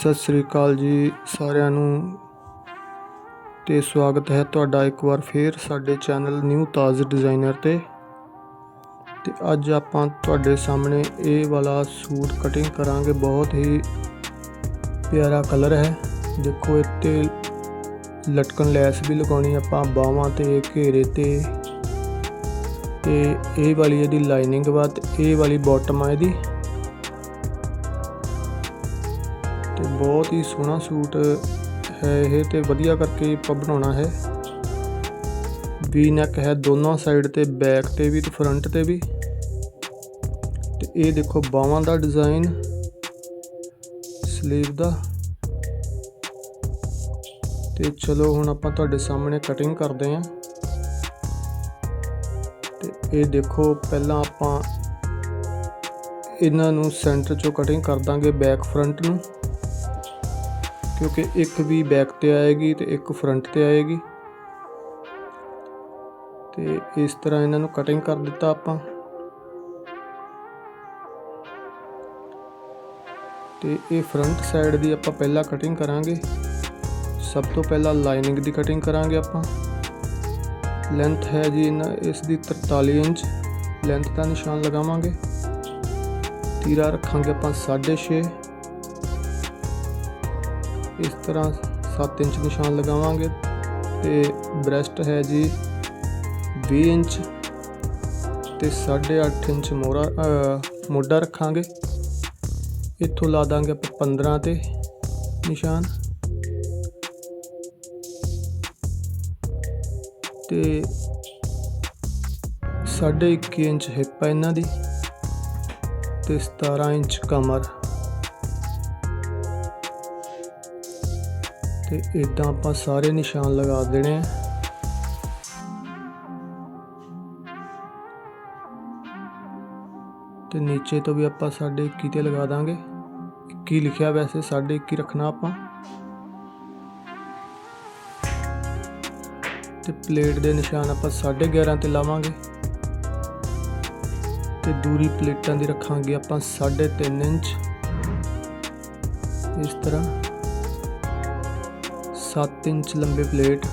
ਸਤਿ ਸ੍ਰੀ ਅਕਾਲ ਜੀ ਸਾਰਿਆਂ ਨੂੰ ਤੇ ਸਵਾਗਤ ਹੈ ਤੁਹਾਡਾ ਇੱਕ ਵਾਰ ਫੇਰ ਸਾਡੇ ਚੈਨਲ ਨਿਊ ਤਾਜ਼ ਡਿਜ਼ਾਈਨਰ ਤੇ। ਤੇ ਅੱਜ ਆਪਾਂ ਤੁਹਾਡੇ ਸਾਹਮਣੇ ਇਹ ਵਾਲਾ ਸੂਟ ਕਟਿੰਗ ਕਰਾਂਗੇ। ਬਹੁਤ ਹੀ ਪਿਆਰਾ ਕਲਰ ਹੈ। ਦੇਖੋ ਇੱਥੇ ਲਟਕਣ ਲੈਸ ਵੀ ਲਗਾਉਣੀ ਆਪਾਂ ਬਾਹਾਂ ਤੇ, ਘੇਰੇ ਤੇ। ਤੇ ਇਹ ਵਾਲੀ ਇਹਦੀ ਲਾਈਨਿੰਗ ਵਾ ਤੇ ਇਹ ਵਾਲੀ ਬਾਟਮ ਆ ਇਹਦੀ। ਤੇ ਬਹੁਤ ਹੀ ਸੋਹਣਾ ਸੂਟ ਹੈ ਇਹ ਤੇ ਵਧੀਆ ਕਰਕੇ ਆਪਾਂ ਬਣਾਉਣਾ ਹੈ। ਵੀ ਨੈਕ ਹੈ ਦੋਨੋਂ ਸਾਈਡ ਤੇ ਬੈਕ ਤੇ ਵੀ ਤੇ ਫਰੰਟ ਤੇ ਵੀ। ਤੇ ਇਹ ਦੇਖੋ ਬਾਹਾਂ ਦਾ ਡਿਜ਼ਾਈਨ ਸਲੀਵ ਦਾ। ਤੇ ਚਲੋ ਹੁਣ ਆਪਾਂ ਤੁਹਾਡੇ ਸਾਹਮਣੇ ਕਟਿੰਗ ਕਰਦੇ ਹਾਂ। ਤੇ ਇਹ ਦੇਖੋ ਪਹਿਲਾਂ ਆਪਾਂ ਇਹਨਾਂ ਨੂੰ ਸੈਂਟਰ ਚੋਂ ਕਟਿੰਗ ਕਰ ਦਾਂਗੇ ਬੈਕ ਫਰੰਟ ਨੂੰ। ਕਿਉਂਕਿ ਇੱਕ ਵੀ ਬੈਕ ਤੇ ਆਏਗੀ ਤੇ ਇੱਕ ਫਰੰਟ ਤੇ ਆਏਗੀ। ਤੇ ਇਸ ਤਰ੍ਹਾਂ ਇਹਨਾਂ ਨੂੰ ਕਟਿੰਗ ਕਰ ਦਿੱਤਾ ਆਪਾਂ। ਤੇ ਇਹ ਫਰੰਟ ਸਾਈਡ ਦੀ ਆਪਾਂ ਪਹਿਲਾਂ ਕਟਿੰਗ ਕਰਾਂਗੇ। ਸਭ ਤੋਂ ਪਹਿਲਾਂ ਲਾਈਨਿੰਗ ਦੀ ਕਟਿੰਗ ਕਰਾਂਗੇ ਆਪਾਂ। ਲੈਂਥ ਹੈ ਜੀ ਇਹਨਾਂ, ਇਸ ਦੀ 43 ਇੰਚ। ਲੈਂਥ ਦਾ ਨਿਸ਼ਾਨ ਲਗਾਵਾਂਗੇ। ਤੀਰਾ ਰੱਖਾਂਗੇ ਆਪਾਂ 6.5 ਇਸ ਤਰ੍ਹਾਂ 7 ਇੰਚ ਨਿਸ਼ਾਨ ਲਗਾਵਾਂਗੇ ਤੇ ਬ੍ਰੈਸਟ ਹੈ ਜੀ 20 ਇੰਚ ਤੇ 8.5 ਇੰਚ ਮੋਰਾ ਮੋਢਾ ਰੱਖਾਂਗੇ। ਇੱਥੋਂ ਲਾ ਦਾਂਗੇ ਆਪਾਂ 15 ਤੇ ਨਿਸ਼ਾਨ। ਤੇ 1.5 ਇੰਚ ਹਿੱਪ ਹੈ ਇਹਨਾਂ ਦੀ ਤੇ 17 ਇੰਚ ਕਮਰ। ਤੇ ਇਦਾਂ ਆਪਾਂ ਸਾਰੇ ਨਿਸ਼ਾਨ ਲਗਾ ਦੇਣੇ ਆ। ਤੇ ਨੀਚੇ ਤੋਂ ਵੀ ਆਪਾਂ 21 ਤੇ ਲਗਾ ਦਾਂਗੇ। 21 ਲਿਖਿਆ ਵੈਸੇ 21 ਰੱਖਣਾ ਆਪਾਂ। ਤੇ ਪਲੇਟ ਦੇ ਨਿਸ਼ਾਨ ਆਪਾਂ 11.5 ਤੇ ਲਾਵਾਂਗੇ। ਤੇ ਦੂਰੀ ਪਲੇਟਾਂ ਦੀ ਰੱਖਾਂਗੇ ਆਪਾਂ 3.5 ਇੰਚ। ਇਸ ਤਰ੍ਹਾਂ। 7 ਇੰਚ ਲੰਬੇ ਪਲੇਟ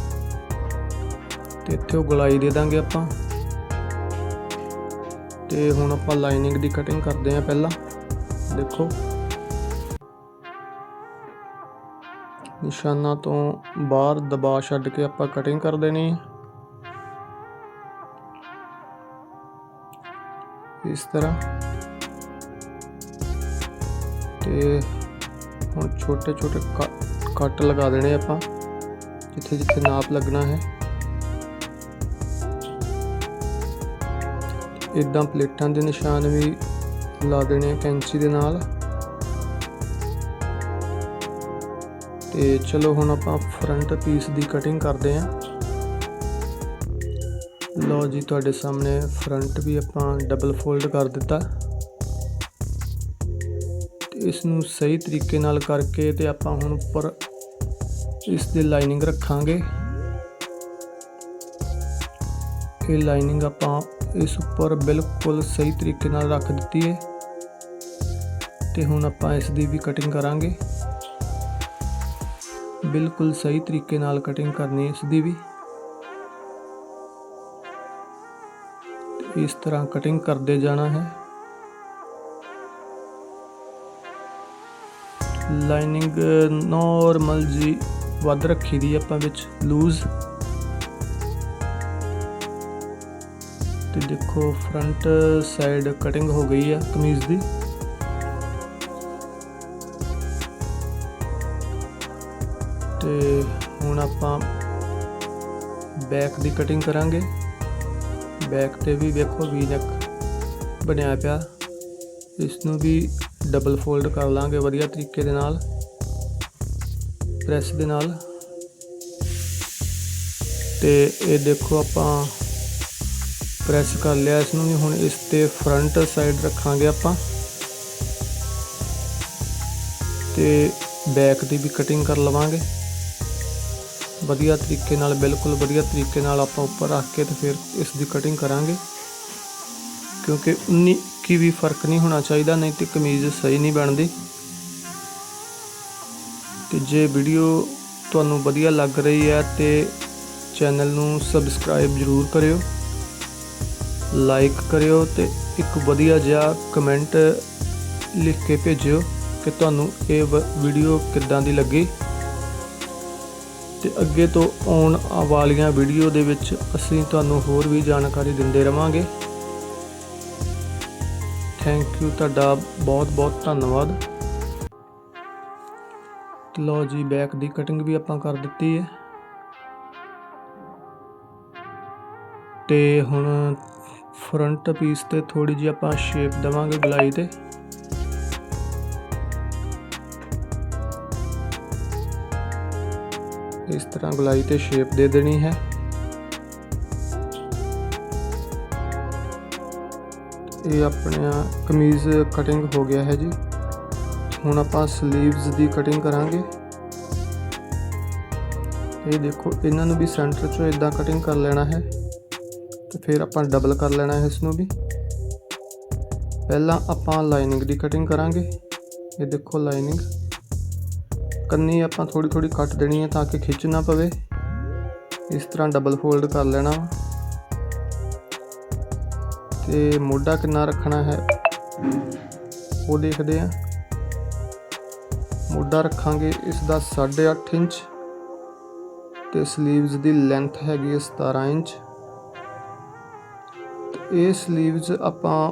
ਤੇ ਇੱਥੇ ਉਹ ਗਲਾਈ ਦੇ ਦਾਂਗੇ ਆਪਾਂ। ਤੇ ਹੁਣ ਆਪਾਂ ਲਾਈਨਿੰਗ ਦੀ ਕਟਿੰਗ ਕਰਦੇ ਆਂ ਪਹਿਲਾਂ। ਦੇਖੋ। ਨਿਸ਼ਾਨਾ ਤੋਂ ਬਾਹਰ ਦਬਾ ਛੱਡ ਕੇ ਆਪਾਂ ਕਟਿੰਗ ਕਰ ਦੇਣੀ। ਇਸ ਤਰ੍ਹਾਂ। ਤੇ ਹੁਣ ਛੋਟੇ ਛੋਟੇ ਕੱਟ ਲਗਾ ਦੇਣੇ ਆਪਾਂ। ਜਿੱਥੇ ਜਿੱਥੇ ਨਾਪ ਲੱਗਣਾ ਹੈ। ਇਦਾਂ ਪਲੇਟਾਂ ਦੇ ਨਿਸ਼ਾਨ ਵੀ ਲਾ ਦੇਣੇ ਕੈਂਚੀ ਦੇ ਨਾਲ। ਤੇ ਚਲੋ ਹੁਣ ਆਪਾਂ ਫਰੰਟ ਪੀਸ ਦੀ ਕਟਿੰਗ ਕਰਦੇ ਆਂ ਲਓ ਜੀ, ਤੁਹਾਡੇ ਸਾਹਮਣੇ ਫਰੰਟ ਵੀ ਆਪਾਂ ਡਬਲ ਫੋਲਡ ਕਰ ਦਿੱਤਾ। ਇਸ ਨੂੰ ਸਹੀ ਤਰੀਕੇ ਨਾਲ ਕਰਕੇ ਤੇ ਆਪਾਂ ਹੁਣ ਉੱਪਰ ਇਸ ਦੀ ਲਾਈਨਿੰਗ ਰੱਖਾਂਗੇ। ਇਹ ਲਾਈਨਿੰਗ ਆਪਾਂ ਇਸ ਉੱਪਰ ਬਿਲਕੁਲ ਸਹੀ ਤਰੀਕੇ ਨਾਲ ਰੱਖ ਦਿੱਤੀ ਹੈ ਤੇ ਹੁਣ ਆਪਾਂ ਇਸ ਦੀ ਵੀ ਕਟਿੰਗ ਕਰਾਂਗੇ। ਬਿਲਕੁਲ ਸਹੀ ਤਰੀਕੇ ਨਾਲ ਕਟਿੰਗ ਕਰਨੀ ਇਸ ਦੀ ਵੀ। ਇਸ ਤਰ੍ਹਾਂ ਕਟਿੰਗ ਕਰਦੇ ਜਾਣਾ ਹੈ। ਲਾਈਨਿੰਗ ਨਾਰਮਲ ਜੀ ਵੱਧ ਰੱਖੀ ਦੀ ਆਪਾਂ ਵਿੱਚ ਲੂਜ਼ ਤੇ ਦੇਖੋ ਫਰੰਟ ਸਾਈਡ ਕਟਿੰਗ ਹੋ ਗਈ ਆ ਕਮੀਜ਼ ਦੀ। ਤੇ ਹੁਣ ਆਪਾਂ ਬੈਕ ਦੀ ਕਟਿੰਗ ਕਰਾਂਗੇ। ਬੈਕ ਤੇ ਵੀ ਵੇਖੋ ਵੀ ਨੈਕ ਬਣਿਆ ਪਿਆ। ਇਸ ਨੂੰ ਵੀ ਡਬਲ ਫੋਲਡ ਕਰ ਲਾਂਗੇ ਵਧੀਆ ਤਰੀਕੇ ਦੇ ਨਾਲ ਪ੍ਰੈਸ ਦੇ ਨਾਲ। ਤੇ ਇਹ ਦੇਖੋ ਆਪਾਂ ਪ੍ਰੈਸ ਕਰ ਲਿਆ, ਇਸ ਨੂੰ ਹੁਣ ਇਸ ਤੇ ਫਰੰਟ ਸਾਈਡ ਰੱਖਾਂਗੇ ਆਪਾਂ। ਤੇ ਬੈਕ ਦੀ ਵੀ ਕਟਿੰਗ ਕਰ ਲਵਾਂਗੇ। ਵਧੀਆ ਤਰੀਕੇ ਨਾਲ, ਬਿਲਕੁਲ ਵਧੀਆ ਤਰੀਕੇ ਨਾਲ ਆਪਾਂ ਉੱਪਰ ਰੱਖ ਕੇ ਤੇ ਫਿਰ ਇਸ ਦੀ ਕਟਿੰਗ ਕਰਾਂਗੇ। ਕਿਉਂਕਿ 19 ਕੀ ਵੀ ਫ਼ਰਕ ਨਹੀਂ ਹੋਣਾ ਚਾਹੀਦਾ, ਨਹੀਂ ਤੇ ਕਮੀਜ਼ ਸਹੀ ਨਹੀਂ ਬਣਦੀ। ਤੇ ਜੇ ਵੀਡੀਓ ਤੁਹਾਨੂੰ ਵਧੀਆ ਲੱਗ ਰਹੀ ਹੈ ਤੇ ਚੈਨਲ ਨੂੰ ਸਬਸਕ੍ਰਾਈਬ ਜ਼ਰੂਰ ਕਰਿਓ, ਲਾਈਕ ਕਰਿਓ ਤੇ ਇੱਕ ਵਧੀਆ ਜਿਹਾ ਕਮੈਂਟ ਲਿਖ ਕੇ ਭੇਜਿਓ ਕਿ ਤੁਹਾਨੂੰ ਇਹ ਵ- ਵੀਡੀਓ ਕਿੱਦਾਂ ਦੀ ਲੱਗੀ। ਤੇ ਅੱਗੇ ਤੋਂ ਆਉਣ ਵਾਲੀਆਂ ਵੀਡੀਓ ਦੇ ਵਿੱਚ ਅਸੀਂ ਤੁਹਾਨੂੰ ਹੋਰ ਵੀ ਜਾਣਕਾਰੀ ਦਿੰਦੇ ਰਵਾਂਗੇ। ਥੈਂਕ ਯੂ ਤੁਹਾਡਾ ਬਹੁਤ ਬਹੁਤ ਧੰਨਵਾਦ। ਤੇ ਜੀ ਬੈਕ ਦੀ ਕਟਿੰਗ ਵੀ ਆਪਾਂ ਕਰ ਦਿੱਤੀ ਹੈ। ਤੇ ਹੁਣ ਫਰੰਟ ਪੀਸ ਤੇ ਥੋੜੀ ਜਿਹੀ ਆਪਾਂ ਸ਼ੇਪ ਦੇਵਾਂਗੇ ਗਲਾਈ ਤੇ। ਇਸ ਤਰ੍ਹਾਂ ਗਲਾਈ ਤੇ ਸ਼ੇਪ ਦੇ ਦੇਣੀ ਹੈ। ਇਹ ਆਪਣਾ ਕਮੀਜ਼ ਕਟਿੰਗ ਹੋ ਗਿਆ ਹੈ ਜੀ। ਹੁਣ ਆਪਾਂ 슬ੀਵਸ ਦੀ ਕਟਿੰਗ ਕਰਾਂਗੇ। ਇਹ ਦੇਖੋ, ਇਹਨਾਂ ਨੂੰ ਵੀ ਸੈਂਟਰ ਚੋਂ ਇਦਾਂ ਕਟਿੰਗ ਕਰ ਲੈਣਾ ਹੈ। ਤੇ ਫਿਰ ਆਪਾਂ ਡਬਲ ਕਰ ਲੈਣਾ ਹੈ ਇਸ ਨੂੰ ਵੀ। ਪਹਿਲਾਂ ਆਪਾਂ ਲਾਈਨਿੰਗ ਦੀ ਕਟਿੰਗ ਕਰਾਂਗੇ। ਇਹ ਦੇਖੋ ਲਾਈਨਿੰਗ ਕੰਨੀ ਆਪਾਂ ਥੋੜੀ ਥੋੜੀ ਕੱਟ ਦੇਣੀ ਹੈ ਤਾਂ ਕਿ ਖਿੱਚ ਨਾ ਪਵੇ। ਇਸ ਤਰ੍ਹਾਂ ਡਬਲ ਫੋਲਡ ਕਰ ਲੈਣਾ ਵਾ। ਤੇ ਮੋਢਾ ਕਿੰਨਾ ਰੱਖਣਾ ਹੈ? ਉਹ ਦੇਖਦੇ ਆ ਮੋਢਾ ਰੱਖਾਂਗੇ ਇਸ ਦਾ 8.5 ਇੰਚ ਤੇ 슬ੀਵਸ ਦੀ ਲੈਂਥ ਹੈਗੀ ਹੈ 17 ਇੰਚ। ਇਹ 슬ੀਵਸ ਆਪਾਂ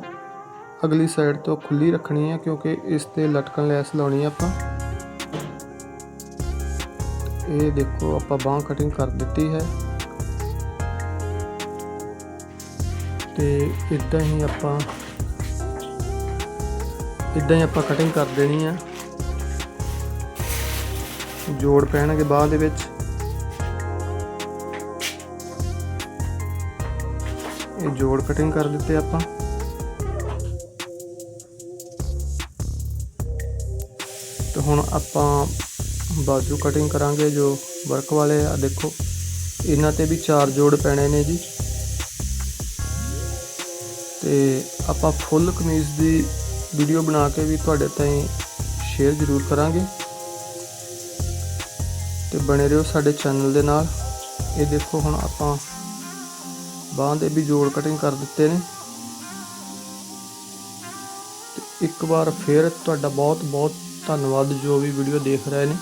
ਅਗਲੀ ਸਾਈਡ ਤੋਂ ਖੁੱਲੀ ਰੱਖਣੀ ਹੈ ਕਿਉਂਕਿ ਇਸ ਤੇ ਲਟਕਣ ਲੈਸ ਲਾਉਣੀ ਹੈ ਆਪਾਂ। ਇਹ ਦੇਖੋ ਆਪਾਂ ਬਾਹ ਕਟਿੰਗ ਕਰ ਦਿੱਤੀ ਹੈ। ਤੇ ਇਦਾਂ ਹੀ ਆਪਾਂ, ਇਦਾਂ ਹੀ ਆਪਾਂ ਕਟਿੰਗ ਕਰ ਦੇਣੀ ਆ। ਜੋੜ ਪੈਣਗੇ ਬਾਅਦ ਦੇ ਵਿੱਚ। ਇਹ ਜੋੜ ਕਟਿੰਗ ਕਰ ਦਿੱਤੇ ਆਪਾਂ। ਤੇ ਹੁਣ ਆਪਾਂ ਬਾਜੂ ਕਟਿੰਗ ਕਰਾਂਗੇ ਜੋ ਵਰਕ ਵਾਲੇ ਆ। ਦੇਖੋ, ਇਹਨਾਂ ਤੇ ਵੀ ਚਾਰ ਜੋੜ ਪੈਣੇ ਨੇ ਜੀ। ਤੇ ਆਪਾਂ ਫੁੱਲ ਕਮੀਜ਼ ਦੀ ਵੀਡੀਓ ਬਣਾ ਕੇ ਵੀ ਤੁਹਾਡੇ ਤਾਈਂ ਸ਼ੇਅਰ ਜ਼ਰੂਰ ਕਰਾਂਗੇ। ਤੇ ਬਣੇ ਰਹੋ ਸਾਡੇ ਚੈਨਲ ਦੇ ਨਾਲ। ਇਹ ਦੇਖੋ ਹੁਣ ਆਪਾਂ ਬਾਹਾਂ ਦੇ ਵੀ ਜੋੜ ਕਟਿੰਗ ਕਰ ਦਿੱਤੇ ਨੇ। ਤੇ ਇੱਕ ਵਾਰ ਫੇਰ ਤੁਹਾਡਾ ਬਹੁਤ ਬਹੁਤ ਧੰਨਵਾਦ ਜੋ ਵੀ ਵੀਡੀਓ ਦੇਖ ਰਹੇ ਨੇ।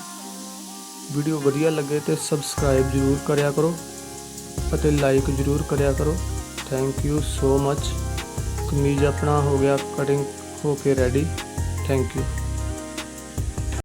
ਵੀਡੀਓ ਵਧੀਆ ਲੱਗੇ ਤੇ ਸਬਸਕ੍ਰਾਈਬ ਜ਼ਰੂਰ ਕਰਿਆ ਕਰੋ ਅਤੇ ਲਾਈਕ ਜ਼ਰੂਰ ਕਰਿਆ ਕਰੋ। ਥੈਂਕ ਯੂ ਸੋ ਮੱਚ ਕਮੀਜ਼ ਆਪਣਾ ਹੋ ਗਿਆ ਕਟਿੰਗ ਹੋ ਕੇ ਰੈਡੀ ਥੈਂਕ ਯੂ